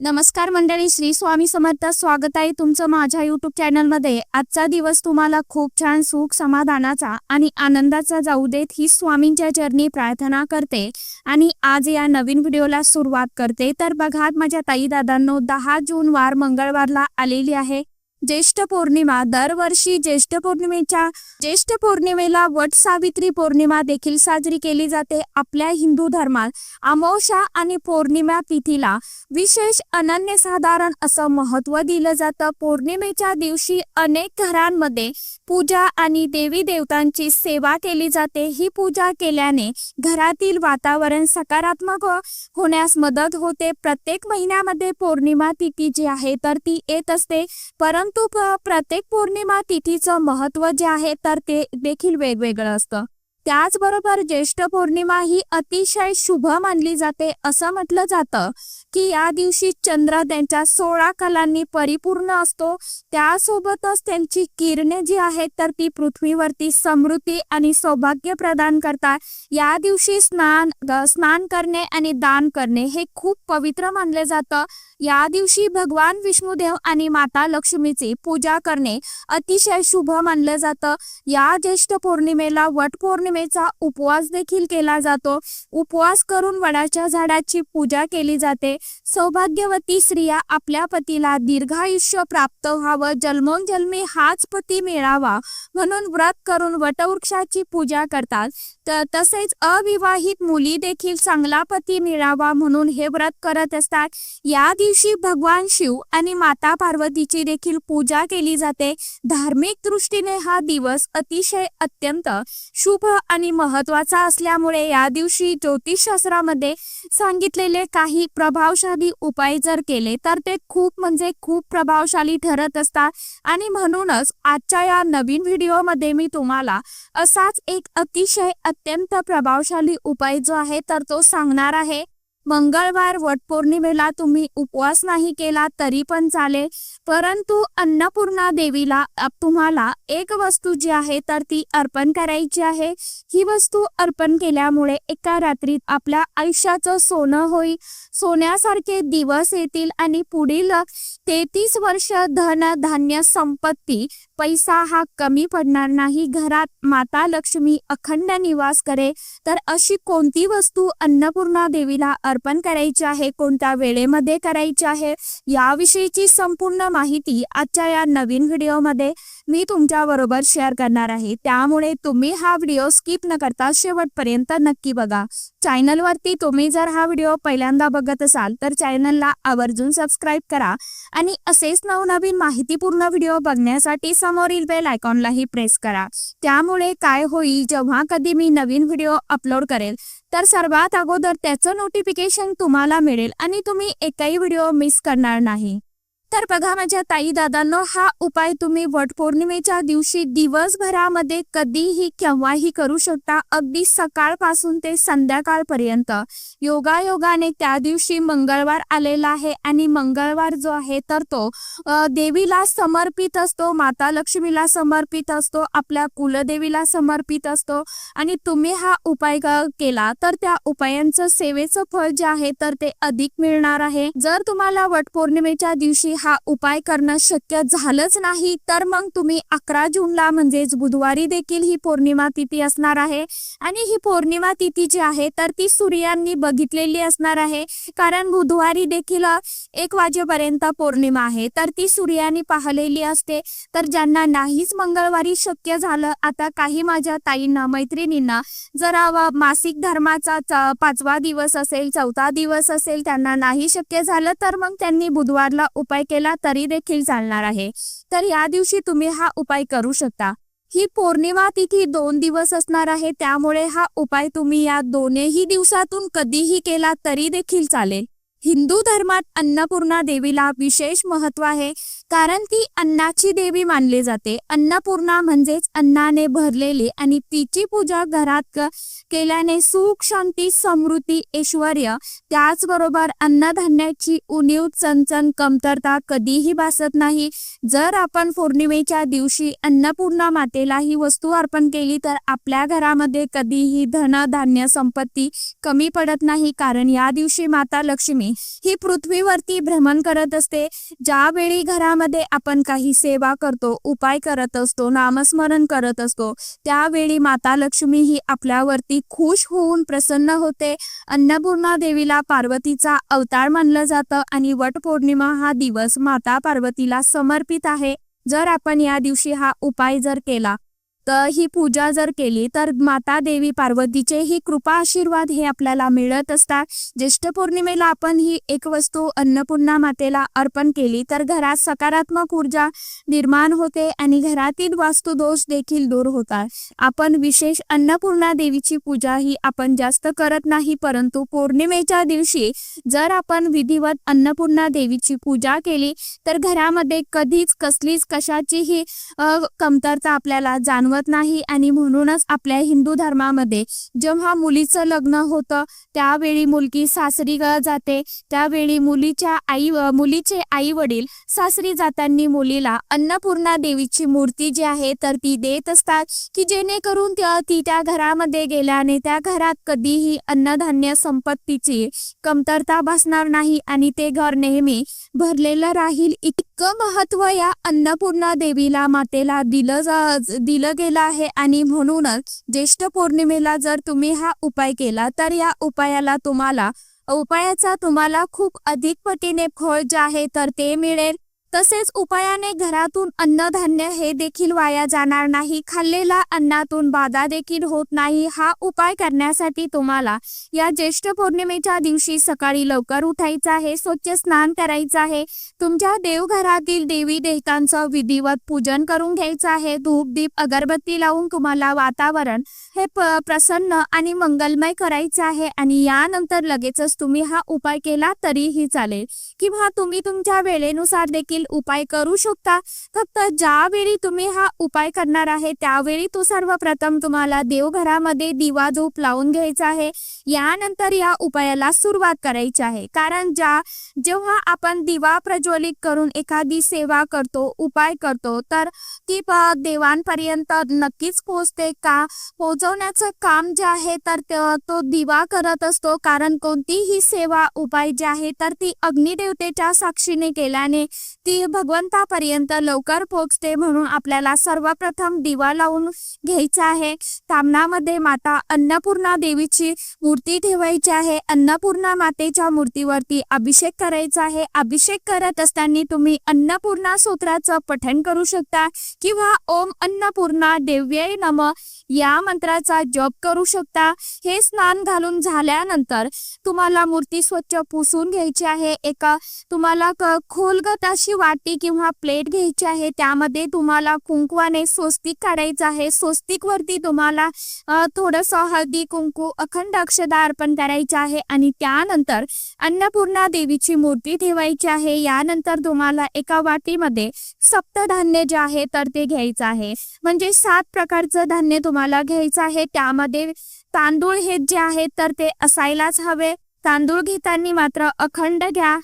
नमस्कार मंडळी श्री स्वामी समर्थ स्वागत आहे तुमचं माझ्या युट्यूब चॅनलमध्ये आजचा दिवस तुम्हाला खूप छान सुख समाधानाचा आणि आनंदाचा जाऊ देत ही स्वामींच्या चरणी प्रार्थना करते. आणि आज या नवीन व्हिडिओला सुरुवात करते. तर बघा माझ्या ताई दादांनो दहा जून वार मंगळवारला आलेली आहे. ज्येष्ठ पौर्णिमा दरवर्षी ज्येष्ठ पौर्णिमेच्या ज्येष्ठ पौर्णिमेला वट सावित्री पौर्णिमा देखील साजरी केली जाते आपल्या हिंदू धर्मात. अमावस्या आणि पौर्णिमा तिथीला विशेष अनन्यसाधारण असं महत्त्व दिलं जातं. पौर्णिमेच्या दिवशी अनेक घरांमध्ये पूजा आणि देवी देवतांची सेवा केली जाते. ही पूजा केल्याने घरातील वातावरण सकारात्मक होण्यास मदत होते. प्रत्येक महिन्यामध्ये पौर्णिमा तिथी जी आहे तर ती येत असते. परंतु प्रत्येक पौर्णिमा तिथीचं महत्त्व जे आहे तर ते देखील वेगवेगळं असतं. त्याचबरोबर ज्येष्ठ पौर्णिमा ही अतिशय शुभ मानली जाते असं म्हटलं जातं. की या दिवशी चंद्र त्यांच्या सोळा कलांनी परिपूर्ण असतो. त्यासोबतच त्यांची किरणे जी आहेत तर ती पृथ्वीवरती समृद्धी आणि सौभाग्य प्रदान करतात. या दिवशी स्नान स्नान करणे आणि दान करणे हे खूप पवित्र मानले जातं. या दिवशी भगवान विष्णुदेव आणि माता लक्ष्मीची पूजा करणे अतिशय शुभ मानलं जातं. या ज्येष्ठ पौर्णिमेला वट पौर्णिमेचा उपवास देखील केला जातो. उपवास करून वडाच्या झाडाची पूजा केली जाते. सौभाग्यवती स्त्रिया आपल्या पतीला दीर्घायुष्य प्राप्त व्हावं जन्मोजन्मी हाच पती मिळावा म्हणून व्रत करून वटवृक्षाची पूजा करतात. त- तसेच अविवाहित मुली देखील चांगला पती मिळावा म्हणून हे व्रत करत असतात. या दिवशी भगवान शिव आणि माता पार्वतीची देखील पूजा केली जाते. धार्मिक दृष्टीने हा दिवस अतिशय अत्यंत शुभ आणि महत्त्वाचा असल्यामुळे या दिवशी ज्योतिषशास्त्रामध्ये सांगितलेले काही प्रभाव प्रभावशाली उपाय जर केले तर ते खूप म्हणजे खूप प्रभावशाली ठरत असतात. आणि म्हणूनच आजच्या या नवीन व्हिडिओमध्ये मी तुम्हाला असाच एक अतिशय अत्यंत प्रभावशाली उपाय जो आहे तर तो सांगणार आहे. मंगळवार वटपौर्णिमेला तुम्ही उपवास नाही केला तरी पण चालेल. परंतु अन्नपूर्णा देवीला तुम्हाला एक वस्तू जी आहे तर ती अर्पण करायची आहे. ही वस्तू अर्पण केल्यामुळे एका रात्रीत आपल्या आयुष्याचं सोनं होईल. सोन्यासारखे दिवस येतील आणि पुढील तेहतीस वर्ष धन धान्य संपत्ती पैसा हा कमी पडणार नाही. घरात माता लक्ष्मी अखंड निवास करे तर अशी कोणती वस्तू अन्नपूर्णा देवीला अर्पण करायची आहे? कोणत्या वेळेमध्ये करायची आहे? याविषयीची संपूर्ण माहिती आजच्या या नवीन व्हिडिओमध्ये मी तुमच्या बरोबर शेअर करणार आहे. त्यामुळे तुम्ही हा व्हिडिओ स्किप न करता शेवटपर्यंत नक्की बघा. चॅनलवरती तुम्ही जर हा व्हिडिओ पहिल्यांदा बघत असाल तर चॅनलला आवर्जून सबस्क्राईब करा. आणि असेच नवनवीन माहितीपूर्ण व्हिडिओ बघण्यासाठी समोरील बेल आयकॉनलाही प्रेस करा. त्यामुळे काय होईल जेव्हा कधी मी नवीन व्हिडिओ अपलोड करेल तर सर्वात अगोदर त्याचं नोटिफिकेशन तुम्हाला मिळेल आणि तुम्ही एकही व्हिडिओ मिस करणार नाही. तर बघा माझ्या ताई दादांनो हा उपाय तुम्ही वटपौर्णिमेच्या दिवशी दिवसभरामध्ये कधीही केव्हाही करू शकता. अगदी सकाळपासून ते संध्याकाळपर्यंत. योगायोगाने त्या दिवशी मंगळवार आलेला आहे आणि मंगळवार जो आहे तर तो देवीला समर्पित असतो माता लक्ष्मीला समर्पित असतो आपल्या कुलदेवीला समर्पित असतो. आणि तुम्ही हा उपाय केला तर त्या उपायांचं सेवेचं फळ जे आहे तर ते अधिक मिळणार आहे. जर तुम्हाला वटपौर्णिमेच्या दिवशी हा उपाय करणं शक्य झालंच नाही तर मग तुम्ही अकरा जूनला म्हणजेच बुधवारी देखील ही पौर्णिमा तिथी असणार आहे. आणि ही पौर्णिमा तिथी जी आहे तर ती सूर्यांनी बघितलेली असणार आहे. कारण बुधवारी देखील एक वाजेपर्यंत पौर्णिमा आहे तर ती सूर्याने पाहिलेली असते. तर ज्यांना नाहीच मंगळवारी शक्य झालं आता काही माझ्या ताईंना मैत्रिणींना जरा मासिक धर्माचा च- पाचवा दिवस असेल चौथा दिवस असेल त्यांना नाही शक्य झालं तर मग त्यांनी बुधवारला उपाय केला तरी देखील चालणार आहे. तर या दिवशी तुम्ही हा उपाय करू शकता. ही पौर्णिमा तिथी दोन दिवस असणार आहे त्यामुळे हा उपाय तुम्ही या दोनही दिवसातून कधीही केला तरी देखील चालेल. हिंदू धर्मात अन्नपूर्णा देवीला विशेष महत्त्व आहे. कारण ती अन्नाची देवी मानली जाते. अन्नपूर्णा म्हणजेच अन्नाने भरलेली आणि तिची पूजा घरात केल्याने सुख शांती समृद्धी ऐश्वर त्याचबरोबर अन्नधान्याची उणीव चणचण कमतरता कधीही भासत नाही. जर आपण पौर्णिमेच्या दिवशी अन्नपूर्णा मातेला ही वस्तू अर्पण केली तर आपल्या घरामध्ये कधीही धन धान्य संपत्ती कमी पडत नाही. कारण या दिवशी माता लक्ष्मी ही पृथ्वीवरती भ्रमण करत असते. ज्यावेळी जीवनामध्ये आपण काही सेवा करतो उपाय करत असतो नामस्मरण करत असतो त्यावेळी माता लक्ष्मी ही आपल्यावरती खुश होऊन प्रसन्न होते. अन्नपूर्णा देवीला पार्वतीचा अवतार मानलं जातं आणि वटपौर्णिमा हा दिवस माता पार्वतीला समर्पित आहे. जर आपण या दिवशी हा उपाय जर केला तर ही पूजा जर केली तर माता देवी पार्वतीचे ही कृपा आशीर्वाद हे आपल्याला मिळत असतात. ज्येष्ठ पौर्णिमेला आपण ही एक वस्तू अन्नपूर्णा मातेला अर्पण केली तर घरात सकारात्मक ऊर्जा निर्माण होते आणि घरातील वास्तुदोष देखील दूर होतात. आपण विशेष अन्नपूर्णा देवीची पूजा ही आपण जास्त करत नाही परंतु पौर्णिमेच्या दिवशी जर आपण विधिवत अन्नपूर्णा देवीची पूजा केली तर घरामध्ये कधीच कसलीच कशाचीही कमतरता आपल्याला जाणवत नाही आणि म्हणूनच आपल्या हिंदू धर्मामध्ये जेव्हा मुलीचं लग्न होतं त्यावेळी मुलगी सासरी जाते. त्यावेळी मुलीच्या आई मुलीचे आई वडील सासरी जाताना मुलीला अन्नपूर्णा देवीची मूर्ती जी आहे तर ती देत असतात की जेणेकरून ती त्या घरामध्ये गेल्याने त्या घरात कधीही अन्नधान्य संपत्तीची कमतरता भासणार नाही आणि ते घर नेहमी भरलेलं राहील. इतकं महत्त्व या अन्नपूर्णा देवीला मातेला दिलं जा दिलं गेलं आहे आणि म्हणूनच ज्येष्ठ पौर्णिमेला जर तुम्ही हा उपाय केला तर या उपायाला तुम्हाला उपायाचा तुम्हाला खूप अधिक पटीने फळ जे आहे तर ते मिळेल. तसेच उपायाने घरातून अन्नधान्य हे देखील वाया जाणार नाही. खाल्लेला अन्नातून बाधा देखील होत नाही. हा उपाय करण्यासाठी तुम्हाला या ज्येष्ठ पौर्णिमेच्या दिवशी सकाळी लवकर उठायचं आहे. स्वच्छ स्नान करायचं आहे. तुमच्या देवघरातील देवी देवतांचं विधिवत पूजन करून घ्यायचं आहे. धूप दीप अगरबत्ती लावून तुम्हाला वातावरण हे प्रसन्न आणि मंगलमय करायचं आहे आणि यानंतर लगेचच तुम्ही हा उपाय केला तरीही चालेल. किंवा तुम्ही तुमच्या वेळेनुसार देखील उपाय करू शकता. फक्त ज्यावेळी तुम्ही हा उपाय करणार आहे त्यावेळी तो सर्वप्रथम तुम्हाला देवघरामध्ये दिवा धूप लावून घ्यायचा आहे. यानंतर या उपायाला सुरुवात करायची आहे. कारण ज्या जेव्हा आपण दिवा प्रज्वलित करून एखादी सेवा करतो उपाय करतो तर ती देवांपर्यंत नक्कीच पोहोचते का? पोहोचवण्याचं काम जे आहे तर तो दिवा करत असतो. कारण कोणतीही सेवा उपाय जे आहे तर ती अग्निदेवतेच्या साक्षीने केल्याने ती भगवंतापर्यंत लवकर पोहोचते म्हणून आपल्याला सर्वप्रथम दिवा लावून घ्यायचा आहे. तामणामध्ये माता अन्नपूर्णा देवीची मूर्ती ठेवायची आहे. अन्नपूर्णा मातेच्या मूर्तीवरती अभिषेक करायचा आहे. अभिषेक करत असताना तुम्ही अन्नपूर्णा सूत्राचं पठण करू शकता किंवा ओम अन्नपूर्णा देव्य नम या मंत्राचा जप करू शकता. हे स्नान घालून झाल्यानंतर तुम्हाला मूर्ती स्वच्छ पुसून घ्यायची आहे. एका तुम्हाला खोलगत अशी वाटी किंवा प्लेट घ्यायची आहे त्यामध्ये तुम्हाला कुंकवाने स्वस्तिक काढायचं आहे. स्वस्तिक वरती तुम्हाला थोडंसं हळदी कुंकू अखंड अक्षदा अर्पण करायचे आहे आणि त्यानंतर अन्नपूर्णा देवीची मूर्ती ठेवायची आहे. यानंतर तुम्हाला एका वाटीमध्ये सप्तधान्य जे आहे तर ते घ्यायचं आहे. म्हणजे सात प्रकारचं धान्य तुम्हाला घ्यायचं आहे. त्यामध्ये तांदूळ हे जे आहे तर ते असायलाच हवे. तांदूळ घेताना मात्र अखंड घ्या.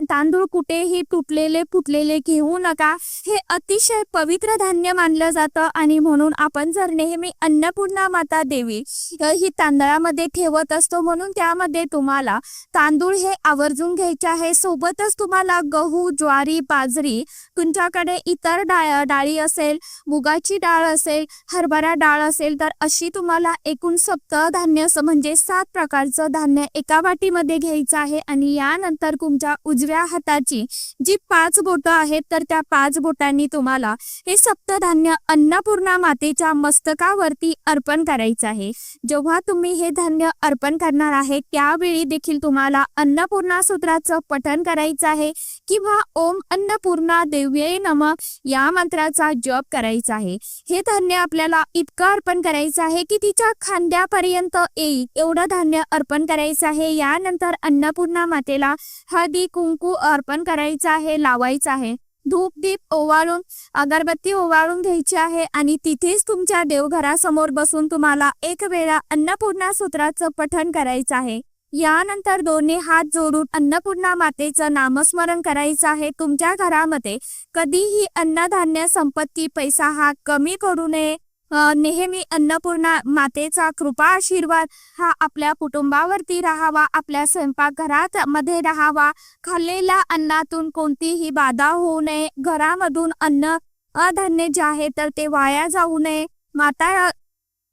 तांदूळ कुठेही तुटलेले फुटलेले घेऊ नका. हे अतिशय पवित्र धान्य मानलं जातं आणि म्हणून आपण जर नेहमी अन्नपूर्णा माता देवी ही तांदळामध्ये ठेवत असतो म्हणून त्यामध्ये तुम्हाला तांदूळ हे आवर्जून घ्यायचे आहे. सोबतच तुम्हाला गहू ज्वारी बाजरी तुमच्याकडे इतर डाळ डाळी असेल मुगाची डाळ असेल हरभरा डाळ असेल तर अशी तुम्हाला एकूण सप्त धान्य म्हणजे सात प्रकारचं धान्य एका वाटीमध्ये घ्यायचं आहे. आणि यानंतर तुमच्या उजव्या हाताची जी पाच बोटं आहेत तर त्या पाच बोटांनी तुम्हाला हे सप्तधान्य अन्नपूर्णा मातेच्या मस्तकावरती अर्पण करायचं आहे. जेव्हा तुम्ही हे धान्य अर्पण करणार आहे त्यावेळी देखील तुम्हाला अन्नपूर्णा सूत्राचं पठन करायचं आहे किंवा ओम अन्नपूर्णा देव्ये नम या मंत्राचा जप करायचा आहे. हे धान्य आपल्याला इतकं अर्पण करायचं आहे की तिच्या खांद्यापर्यंत येईल. एवढं धान्य अर्पण करायचं आहे. यानंतर अन्नपूर्णा मातेला हळदी कुंकू अर्पण करायचं आहे लावायचं आहे. धूप दीप ओवाळून अगरबत्ती ओवाळून घ्यायची आहे आणि तिथेच तुमच्या देवघरासमोर बसून तुम्हाला एक वेळा अन्नपूर्णा सूत्राचं पठण करायचं आहे. यानंतर दोन्ही हात जोडून अन्नपूर्णा मातेचं नामस्मरण करायचं आहे. तुमच्या घरामध्ये कधीही अन्नधान्य संपत्ती पैसा हा कमी करू नये. नेहमी अन्नपूर्णा मातेचा कृपा आशीर्वाद हा आपल्या कुटुंबावरती राहावा आपल्या स्वयंपाकघरात मध्ये राहावा. खाल्लेल्या अन्नातून कोणतीही बाधा होऊ नये. घरामधून अन्न अधान्य जे आहे तर ते वाया जाऊ नये. माता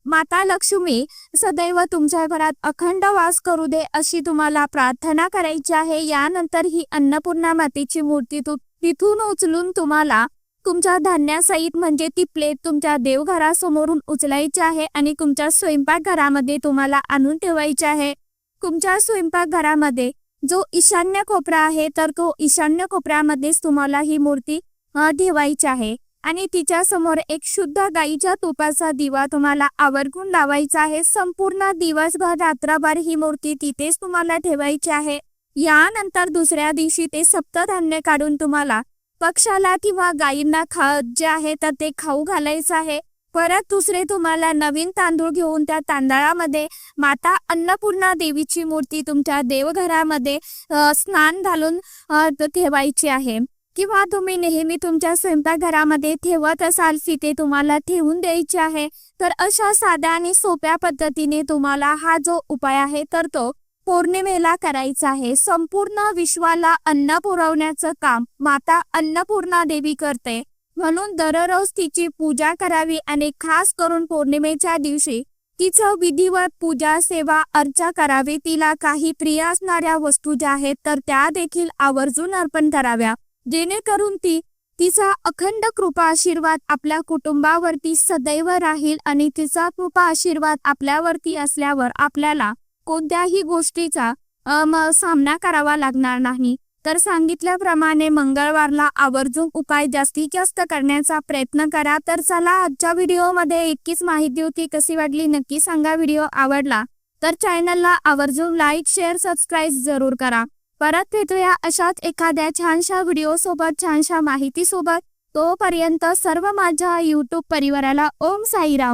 माता लक्ष्मी सदैव तुमच्या घरात अखंड वास करू दे अशी तुम्हाला प्रार्थना करायची आहे. यानंतर ही अन्नपूर्णा मातेची मूर्ती तु तिथून उचलून तुम्हाला तुमच्या धान्यासहित म्हणजे ती प्लेट तुमच्या देवघरासमोरून उचलायची आहे आणि तुमच्या स्वयंपाकघरामध्ये तुम्हाला आणून ठेवायची आहे. तुमच्या स्वयंपाकघरामध्ये जो ईशान्य कोपरा आहे तर तो ईशान्य कोपऱ्यामध्येच तुम्हाला ही मूर्ती ठेवायची आहे. आणि तिच्या समोर एक शुद्ध गाईच्या तुपाचा दिवा तुम्हाला आवर्गून लावायचा आहे. संपूर्ण दिवसभर रात्रभर ही मूर्ती तिथेच तुम्हाला ठेवायची आहे. यानंतर दुसऱ्या दिवशी ते सप्तधान्य काढून तुम्हाला पक्षाला किंवा गायींना खा जे आहे तर ते खाऊ घालायचं आहे. परत दुसरे तुम्हाला नवीन तांदूळ घेऊन त्या तांदळामध्ये माता अन्नपूर्णा देवीची मूर्ती तुमच्या देवघरामध्ये स्नान घालून ठेवायची आहे. किंवा तुम्ही नेहमी तुमच्या स्वयंपाकघरामध्ये ठेवत असाल तिथे तुम्हाला ठेवून द्यायची आहे. तर अशा साध्या आणि सोप्या पद्धतीने तुम्हाला हा जो उपाय आहे तर तो पौर्णिमेला करायचं आहे. संपूर्ण विश्वाला अन्न पुरवण्याचं काम माता अन्नपूर्णा देवी करते. म्हणून दररोज तिची पूजा करावी आणि खास करून पौर्णिमेच्या दिवशी तिचं विधिवत पूजा सेवा अर्चा करावी. तिला काही प्रिय असणाऱ्या वस्तू ज्या आहेत तर त्या देखील आवर्जून अर्पण कराव्या. जेणेकरून ती तिचा अखंड कृपा आशीर्वाद आपल्या कुटुंबावरती सदैव राहील आणि तिचा कृपा आशीर्वाद आपल्यावरती असल्यावर आपल्याला कोणत्याही गोष्टीचा सामना करावा लागणार नाही. तर सांगितल्याप्रमाणे मंगळवारला आवर्जून उपाय जास्तीत जास्त करण्याचा प्रयत्न करा. तर चला आजच्या व्हिडिओमध्ये इतकीच माहिती होती. कशी वाटली नक्की सांगा. व्हिडिओ आवडला तर चॅनलला आवर्जून लाईक शेअर सबस्क्राईब जरूर करा. परत भेटूया अशाच एखाद्या छानशा व्हिडिओ सोबत छानशा माहिती सोबत तोपर्यंत सर्व माझ्या युट्यूब परिवाराला ओम साईराम.